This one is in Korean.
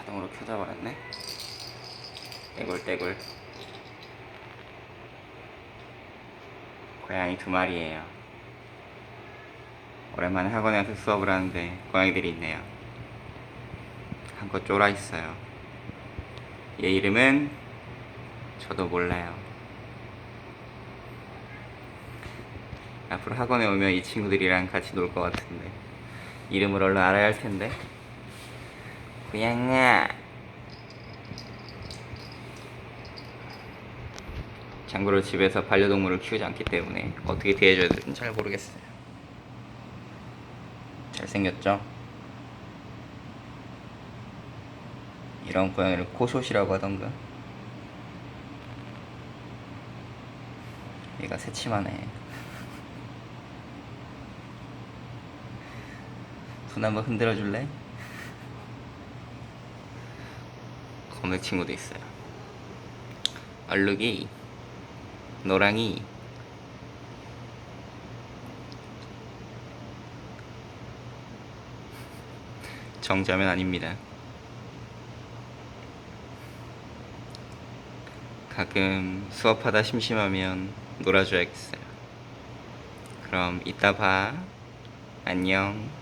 자동으로 켜져 버렸네. 떼굴떼굴. 고양이 두 마리예요. 오랜만에 학원에 와서 수업을 하는데 고양이들이 있네요. 한껏 쫄아 있어요. 얘 이름은 저도 몰라요. 앞으로 학원에 오면 이 친구들이랑 같이 놀 것 같은데 이름을 얼른 알아야 할 텐데. 고양아. 참고로 집에서 반려동물을 키우지 않기 때문에 어떻게 대해줘야 될지 잘 모르겠어요. 잘생겼죠? 이런 고양이를 코숏이라고 하던가. 얘가 새침하네. 손 한번 흔들어 줄래? 검의 친구도 있어요. 얼룩이, 노랑이, 정자면 아닙니다. 가끔 수업하다 심심하면 놀아줘야겠어요. 그럼 이따 봐. 안녕.